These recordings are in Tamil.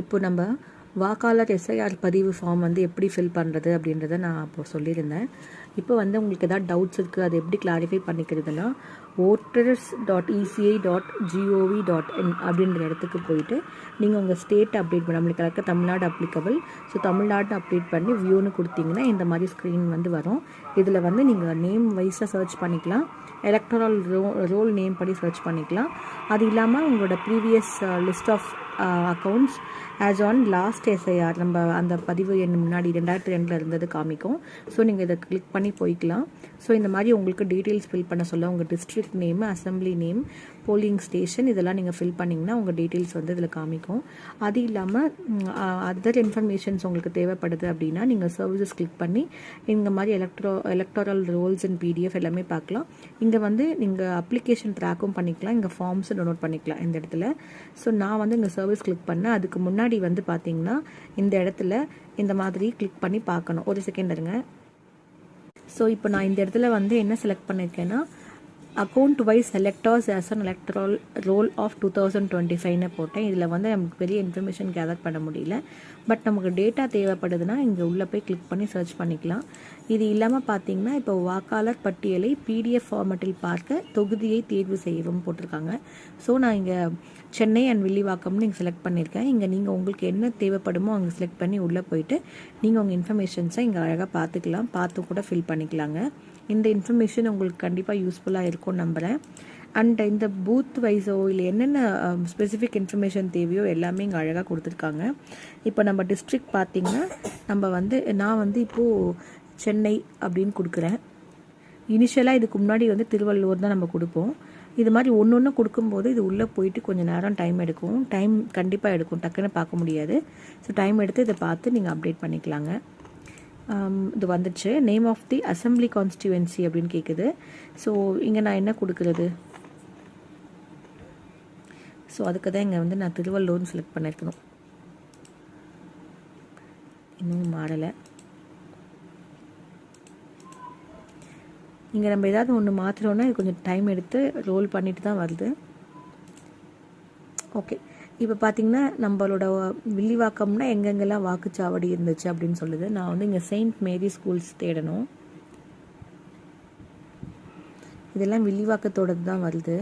இப்போ நம்ம வாக்காளர் எஸ்ஐஆர் பதிவு ஃபார்ம் வந்து எப்படி ஃபில் பண்ணுறது அப்படின்றத நான் அப்போ சொல்லியிருந்தேன். இப்போ வந்து உங்களுக்கு எதாவது டவுட்ஸ் இருக்குது அது எப்படி clarify பண்ணிக்கிறதுனா voters dot ECI dot GOV dot in அப்படின்ற இடத்துக்கு போயிட்டு நீங்கள் உங்கள் ஸ்டேட் அப்டேட் பண்ண நம்மளுக்கு இருக்க Tamil Nadu applicable so Tamil Nadu update பண்ணி வியூன்னு கொடுத்தீங்கன்னா இந்த மாதிரி ஸ்க்ரீன் வந்து வரும். இதில் வந்து நீங்கள் நேம் வைஸாக சர்ச் பண்ணிக்கலாம். எலக்ட்ரல் ரோ ரோல் நேம் படி சர்ச் பண்ணிக்கலாம். அது இல்லாமல் உங்களோட previous list of accounts as on last SIR நம்ம அந்த பதிவு எண் முன்னாடி ரெண்டாயிரத்தி ரெண்டில் இருந்தது காமிக்கும். ஸோ நீங்கள் இதை கிளிக் பண்ணி போய்க்கலாம். ஸோ இந்த மாதிரி உங்களுக்கு டீட்டெயில்ஸ் ஃபில் பண்ண சொல்ல உங்கள் district name assembly name polling station இதெல்லாம் நீங்கள் ஃபில் பண்ணிங்கன்னா உங்கள் டீட்டெயில்ஸ் வந்து இதில் காமிக்கும். அது இல்லாமல் அதர் இன்ஃபர்மேஷன்ஸ் உங்களுக்கு தேவைப்படுது அப்படின்னா நீங்கள் சர்வீசஸ் கிளிக் பண்ணி இந்த மாதிரி electro electoral rolls and PDF எல்லாமே பார்க்கலாம். இங்கே வந்து நீங்கள் அப்ளிகேஷன் ட்ராக்கும் பண்ணிக்கலாம். இங்கே ஃபார்ம்ஸும் டவுன்லோட் பண்ணிக்கலாம் இந்த இடத்துல. ஸோ நான் வந்து இங்கே சர்வீஸ் கிளிக் பண்ண அதுக்கு முன்னாடி வந்து பார்த்தீங்கன்னா இந்த இடத்துல இந்த மாதிரி கிளிக் பண்ணி பார்க்கணும். ஒரு செகண்ட் இருங்க. ஸோ இப்போ நான் இந்த இடத்துல வந்து என்ன செலக்ட் பண்ணியிருக்கேன்னா account wise selectors as an electoral roll of two thousand twenty ஃபைவ்னு போட்டேன். இதில் வந்து நமக்கு பெரிய இன்ஃபர்மேஷன் கேதர் பண்ண முடியல. பட் நமக்கு டேட்டா தேவைப்படுதுன்னா இங்கே உள்ளே போய் கிளிக் பண்ணி சர்ச் பண்ணிக்கலாம். இது இல்லாமல் பார்த்தீங்கன்னா இப்போ வாக்காளர் பட்டியலை பிடிஎஃப் ஃபார்மெட்டில் பார்க்க தொகுதியை தேர்வு செய்யவும் போட்டிருக்காங்க. ஸோ நான் இங்கே சென்னை அண்ட் வில்லிவாக்கம்னு நீங்கள் செலக்ட் பண்ணியிருக்கேன் இங்கே நீங்கள் உங்களுக்கு என்ன தேவைப்படுமோ அங்கே செலக்ட் பண்ணி உள்ளே போயிட்டு நீங்கள் உங்கள் இன்ஃபர்மேஷன்ஸை இங்கே அழகாக பார்த்துக்கலாம். பார்த்து கூட ஃபில் பண்ணிக்கலாங்க. இந்த இன்ஃபர்மேஷன் உங்களுக்கு கண்டிப்பாக யூஸ்ஃபுல்லாக இருக்கும். நம்புகிறேன் அண்ட் இந்த பூத் வைஸோ இல்லை என்னென்ன um, ஸ்பெசிஃபிக் இன்ஃபர்மேஷன் தேவையோ எல்லாமே இங்கே அழகாக கொடுத்துருக்காங்க. இப்போ நம்ம டிஸ்ட்ரிக்ட் பார்த்திங்கன்னா நம்ம வந்து நான் வந்து இப்போது சென்னை அப்படின்னு கொடுக்குறேன். இனிஷியலாக இதுக்கு முன்னாடி வந்து திருவள்ளூர் தான் நம்ம கொடுப்போம். இது மாதிரி ஒன்று ஒன்று கொடுக்கும்போது இது உள்ளே போயிட்டு கொஞ்சம் நேரம் டைம் எடுக்கும். டைம் கண்டிப்பாக எடுக்கும். டக்குன்னு பார்க்க முடியாது. ஸோ டைம் எடுத்து இதை பார்த்து நீங்கள் அப்டேட் பண்ணிக்கலாங்க. இது வந்துச்சு. Name of the assembly constituency அப்படின்னு கேட்குது ஸோ இங்கே நான் என்ன கொடுக்குறது? ஸோ அதுக்கு தான் இங்கே வந்து நான் திருவள்ளூர்னு செலக்ட் பண்ணியிருக்கணும் இன்னும் மாறலை. இங்கே நம்ம ஏதாவது ஒன்று மாற்றுறோன்னா இது கொஞ்சம் டைம் எடுத்து ரோல் பண்ணிட்டு தான் வருது. ஓகே இப்போ பார்த்தீங்கன்னா நம்மளோட வில்லிவாக்கம்னா எங்கெங்கெல்லாம் வாக்குச்சாவடி இருந்துச்சு அப்படின்னு சொல்லுது. நான் வந்து இங்கே செயின்ட் மேரி ஸ்கூல்ஸ் தேடணும். இதெல்லாம் வில்லிவாக்கத்தோடது தான் வருது.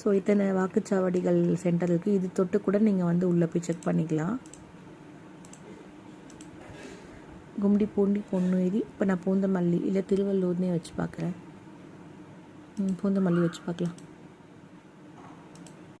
ஸோ இத்தனை வாக்குச்சாவடிகள் சென்டர் இருக்குது இது தொட்டு கூட நீங்கள் வந்து உள்ளே போய் செக் பண்ணிக்கலாம். கும்டி பூண்டி பொன்னேரி இப்போ நான் பூந்தமல்லி இல்லை திருவள்ளூர்னே வச்சு பார்க்குறேன் பூந்தமல்லி வச்சு பார்க்கலாம்